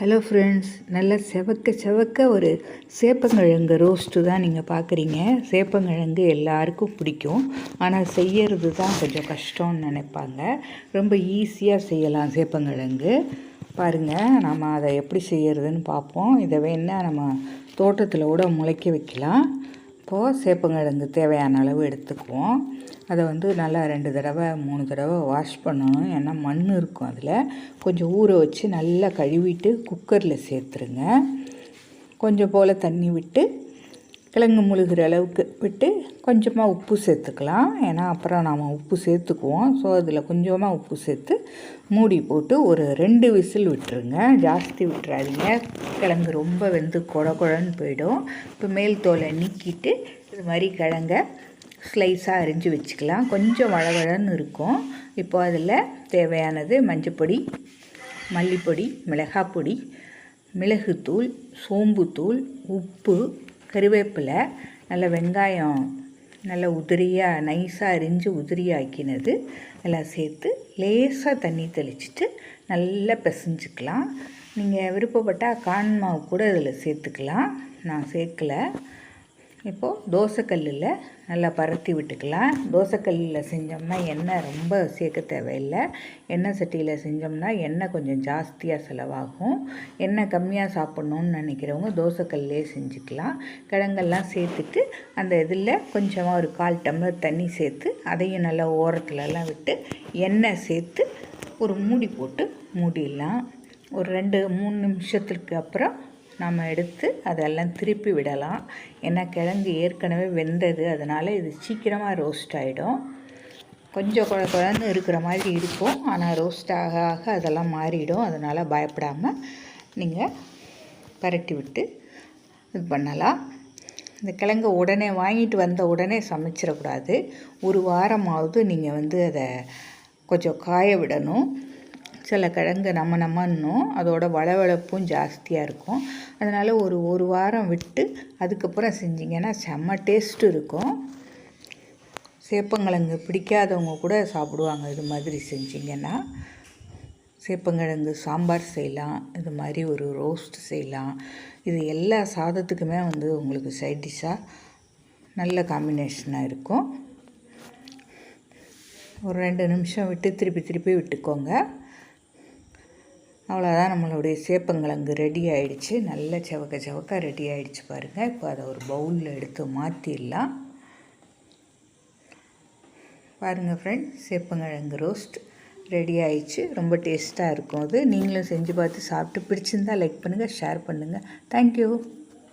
Hello friends நல்ல செவக்க செவக்க ஒரு சேப்பங்கிழங்கு ரோஸ்ட்டு தான் நீங்கள் பார்க்குறீங்க சேப்பங்கிழங்கு எல்லாருக்கும் பிடிக்கும். ஆனால் செய்யறது தான் கொஞ்சம் கஷ்டம்னு நினைப்பாங்க. ரொம்ப ஈஸியாக செய்யலாம் சேப்பங்கிழங்கு. பாருங்கள் நம்ம அதை எப்படி செய்யறதுன்னு பார்ப்போம். இதை வேணால் நம்ம தோட்டத்தில் கூட முளைக்க வைக்கலாம். இப்போது சேப்பங்கிழங்கு தேவையான அளவு எடுத்துக்குவோம். அதை வந்து நல்லா ரெண்டு தடவை மூணு தடவை வாஷ் பண்ணணும். ஏன்னா மண் இருக்கும் அதில். கொஞ்சம் ஊற வச்சு நல்லா கழுவிட்டு குக்கரில் சேர்த்துருங்க. கொஞ்சம் போல் தண்ணி விட்டு கிழங்கு முழுகிற அளவுக்கு விட்டு கொஞ்சமாக உப்பு சேர்த்துக்கலாம். ஏன்னா அப்புறம் நாம் உப்பு சேர்த்துக்குவோம். ஸோ அதில் கொஞ்சமாக உப்பு சேர்த்து மூடி போட்டு ஒரு ரெண்டு விசில் விட்டுருங்க. ஜாஸ்தி விட்டுறாதீங்க. கிழங்கு ரொம்ப வெந்து கொட குழன்னு போயிடும். இப்போ மேல் தோலை நீக்கிட்டு இது மாதிரி கிழங்க ஸ்லைஸாக அரிஞ்சு வச்சுக்கலாம். கொஞ்சம் வளவழன்னு இருக்கும். இப்போ அதில் தேவையானது மஞ்சப்பொடி மல்லிப்பொடி மிளகாப்பொடி மிளகுத்தூள் சோம்புத்தூள் உப்பு கருவேப்பிலை நல்ல வெங்காயம் நல்ல உதிரியாக நைஸாக அரிஞ்சு உதிரியாக்கினது. எல்லாம் சேர்த்து லேசாக தண்ணி தெளிச்சிட்டு நல்லா பிசைஞ்சிக்கலாம். நீங்கள் விருப்பப்பட்டால் கான் மாவு கூட இதில் சேர்த்துக்கலாம். நான் சேர்க்கலை. இப்போது தோசைக்கல்லில் நல்லா பரத்தி விட்டுக்கலாம். தோசைக்கல்லில் செஞ்சோம்னா எண்ணெய் ரொம்ப சேர்க்க தேவையில்லை. எண்ணெய் சட்டியில் செஞ்சோம்னா எண்ணெய் கொஞ்சம் ஜாஸ்தியாக செலவாகும். எண்ணெய் கம்மியாக சாப்பிட்ணுன்னு நினைக்கிறவங்க தோசைக்கல்லே செஞ்சுக்கலாம். கிழங்கெல்லாம் சேர்த்துட்டு அந்த இதில் கொஞ்சமாக ஒரு கால் டம்ளர் தண்ணி சேர்த்து அதையும் நல்லா ஓரத்துலலாம் விட்டு எண்ணெய் சேர்த்து ஒரு மூடி போட்டு மூடிடலாம். ஒரு ரெண்டு மூணு நிமிஷத்துக்கு அப்புறம் நம்ம எடுத்து அதெல்லாம் திருப்பி விடலாம். ஏன்னா கிழங்கு ஏற்கனவே வெந்தது. அதனால் இது சீக்கிரமாக ரோஸ்ட் ஆகிடும் கொஞ்சம் குழ குழந்து இருக்கிற மாதிரி இருக்கும். ஆனால் ரோஸ்ட் ஆக ஆக அதெல்லாம் மாறிடும். அதனால் பயப்படாமல் நீங்கள் பரட்டி விட்டு இது பண்ணலாம். இந்த கிழங்கு உடனே வாங்கிட்டு வந்த உடனே சமைச்சிடக்கூடாது. ஒரு வாரமாவது நீங்கள் வந்து அதை கொஞ்சம் காய விடணும். சில கிழங்கு நம்ம நம்மன்னும் அதோட வளவளப்பும் ஜாஸ்தியாக இருக்கும். அதனால் ஒரு ஒரு வாரம் விட்டு அதுக்கப்புறம் செஞ்சிங்கன்னா செம்ம டேஸ்ட் இருக்கும். சேப்பங்கிழங்கு பிடிக்காதவங்க கூட சாப்பிடுவாங்க இது மாதிரி செஞ்சிங்கன்னா. சேப்பங்கிழங்கு சாம்பார் செய்யலாம். இது மாதிரி ஒரு ரோஸ்ட் செய்யலாம். இது எல்லா சாதத்துக்குமே வந்து உங்களுக்கு சைட் டிஷ்ஷாக நல்ல காம்பினேஷனாக இருக்கும். ஒரு ரெண்டு நிமிஷம் விட்டு திருப்பி திருப்பி விட்டுக்கோங்க. அவ்வளோதான் நம்மளுடைய சேப்பங்கிழங்கு ரெடி ஆகிடுச்சு நல்ல செவக்க செவக்க ரெடி ஆகிடுச்சு பாருங்கள் இப்போ அதை ஒரு பவுலில் எடுத்து மாற்றிடலாம் பாருங்கள் ஃப்ரெண்ட் சேப்பங்கிழங்கு ரோஸ்ட் ரெடி ஆயிடுச்சு. ரொம்ப டேஸ்ட்டாக இருக்கும் அது. நீங்களும் செஞ்சு பார்த்து சாப்பிட்டு பிடிச்சிருந்தால் லைக் பண்ணுங்கள் ஷேர் பண்ணுங்கள் தேங்க்யூ